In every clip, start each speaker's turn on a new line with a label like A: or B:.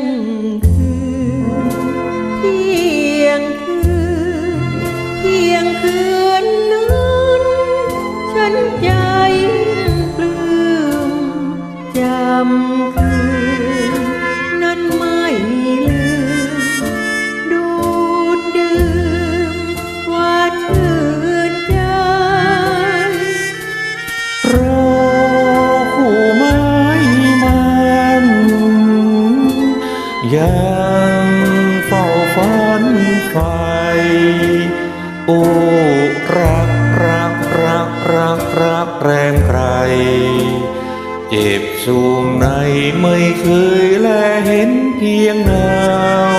A: งคืนเที่ยงคืนเที่ยงคืนนั้
B: ยังเฝ้าฝันไฟโอ้รักรักรักรักรักแรงใคร เจ็บสูงในไม่เคยแลเห็นเพียง
A: นาว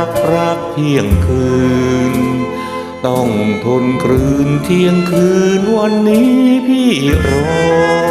A: รักรั
B: กเที่ยงคืน ต้องทนคืนเที่ยงคืนวันนี้พี่รอ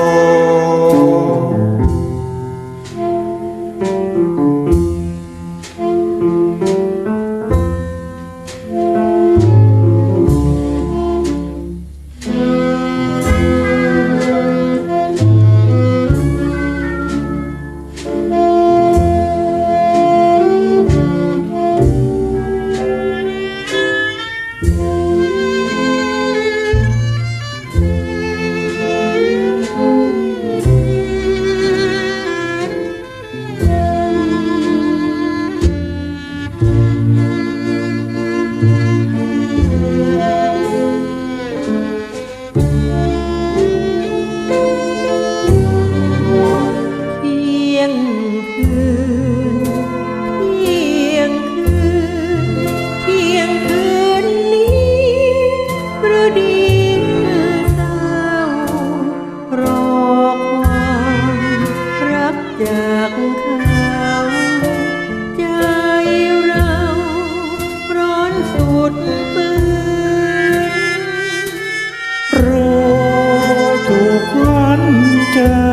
B: จ้า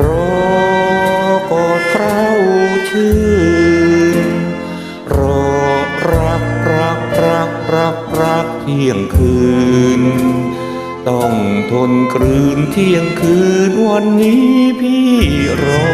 B: รอกอดเคราชื่นรอรักรักรักรักรักเที่ยงคืน ต้องทนกลืนเที่ยงคืนวันนี้พี่รอ